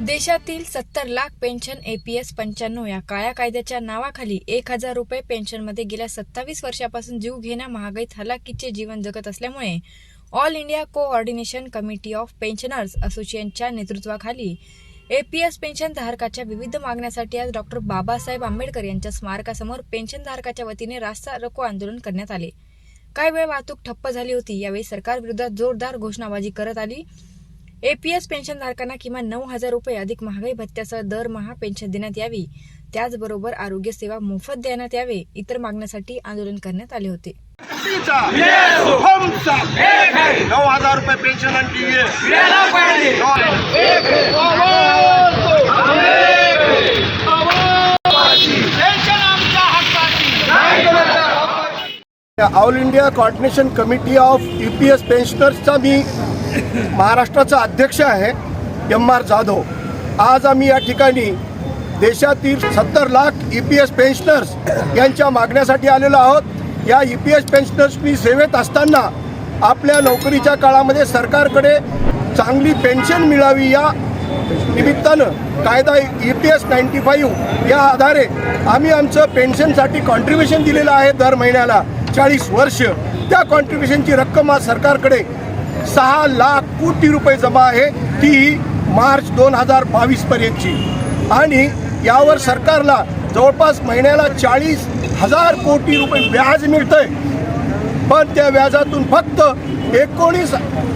देशातील सत्तर lakh pension APS पंच्याण्णव या काळ्या कायद्याच्या नावाखाली एक हजार रुपये पेन्शनमध्ये गेल्या सत्तावीस वर्षापासून जीव घेण्या महागाईत हलाखीचे जीवन जगत असल्यामुळे all India coordination committee of pensioners असोसिएशनच्या नेतृत्वाखाली एपीएस पेन्शन धारकाच्या विविध मागण्यासाठी आज डॉक्टर बाबासाहेब आंबेडकर यांच्या स्मारकासमोर पेन्शन धारकाच्या वतीने रास्ता रोको आंदोलन करण्यात आले. काही वेळ वाहतूक ठप्प झाली होती यावेळी सरकारविरोधात जोरदार घोषणाबाजी करत आली. एपीएस पेन्शनधारकांना किमान नऊ हजार रुपये अधिक महागाई भत्त्यासह दरमहा पेन्शन देण्यात यावी. त्याचबरोबर आरोग्य सेवा मोफत देण्यात यावे इतर मागण्यासाठी आंदोलन करण्यात आले होते. नऊ हजार रुपये pension all India coordination committee of E P S पेन्शनर्सचा मी महाराष्ट्राचा अध्यक्ष आहे एम आर जाधव. आज आम्ही या ठिकाणी देशातील सत्तर lakh E P S pensioners यांच्या मागण्यासाठी आलेलो आहोत. या ई पी एस पेन्शनर्सनी सेवेत असताना आपल्या नोकरीच्या काळामध्ये सरकारकडे चांगली पेन्शन मिळावी या निमित्तानं कायदा E P S ninety five या आधारे आम्ही आमचं पेन्शनसाठी कॉन्ट्रीब्युशन दिलेलं आहे दर महिन्याला. चाळीस वर्ष त्या कॉन्ट्रीब्युशनची रक्कम आज सरकारकडे सहा लाख कोटी रुपये जमा आहे. ती मार्च दोन हजार बावीसपर्यंतची आणि यावर सरकारला जवळपास महिन्याला चाळीस हजार कोटी रुपये व्याज मिळतंय. पण त्या व्याजातून फक्त एकोणीस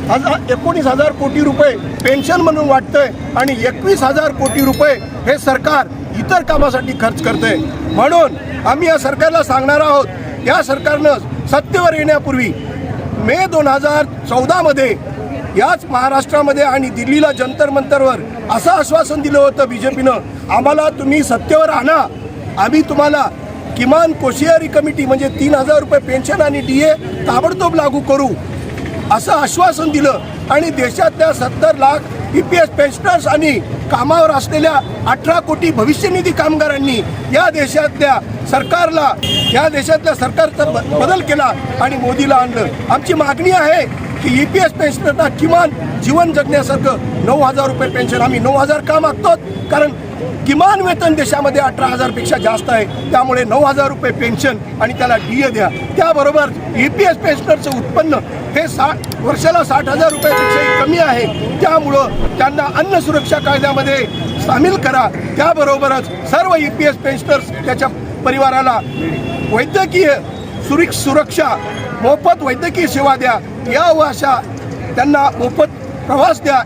हजार एकोणीस हजार कोटी रुपये पेन्शन म्हणून वाटतंय आणि एकवीस हजार कोटी रुपये हे सरकार इतर कामासाठी खर्च करतंय. म्हणून आम्ही या सरकारला सांगणार आहोत या सरकारनं सत्तेवर येण्यापूर्वी मे दोन हजार चौदामध्ये याच महाराष्ट्रामध्ये आणि दिल्लीला जंतर मंतरवर असं आश्वासन दिलं होतं बी जे पीनं आम्हाला तुम्ही सत्तेवर आणा. आम्ही तुम्हाला किमान कोशियारी कमिटी म्हणजे तीन हजार रुपये पेन्शन आणि डी ए ताबडतोब लागू करू असं आश्वासन दिलं. आणि देशातल्या सत्तर lakh E P S pensioners आणि कामावर असलेल्या अठरा कोटी भविष्यनिधी कामगारांनी या देशातल्या सरकारला या देशातल्या सरकारचा बदल केला आणि मोदीला आणलं. आमची मागणी आहे की ई पी एस पेन्शनरना किमान जीवन जगण्यासारखं नऊ हजार रुपये पेन्शन आम्ही नऊ हजार का मागतो कारण किमान वेतन देशामध्ये अठरा हजारपेक्षा जास्त आहे. त्यामुळे नऊ हजार रुपये पेन्शन आणि त्याला डी ए द्या. त्याबरोबर ई पी एस पेन्शनरचं उत्पन्न हे साठ वर्षाला साठ हजार रुपयापेक्षाही कमी आहे. त्यामुळं त्यांना अन्न सुरक्षा कायद्यामध्ये सामील करा. त्याबरोबरच सर्व ई पी एस पेन्शनर्स त्याच्या परिवाराला वैद्यकीय सुरक्ष सुरक्षा मोफत वैद्यकीय सेवा द्या. या व अशा त्यांना मोफत प्रवास द्या.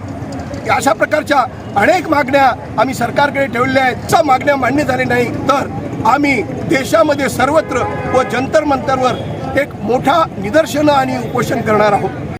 अशा प्रकारच्या अनेक मागण्या आम्ही सरकारकडे ठेवलेल्या आहेत. त्या मागण्या मान्य झाल्या नाही तर आम्ही देशामध्ये सर्वत्र व जंतर मंतरवर एक मोठा निदर्शनं आणि उपोषण करणार आहोत.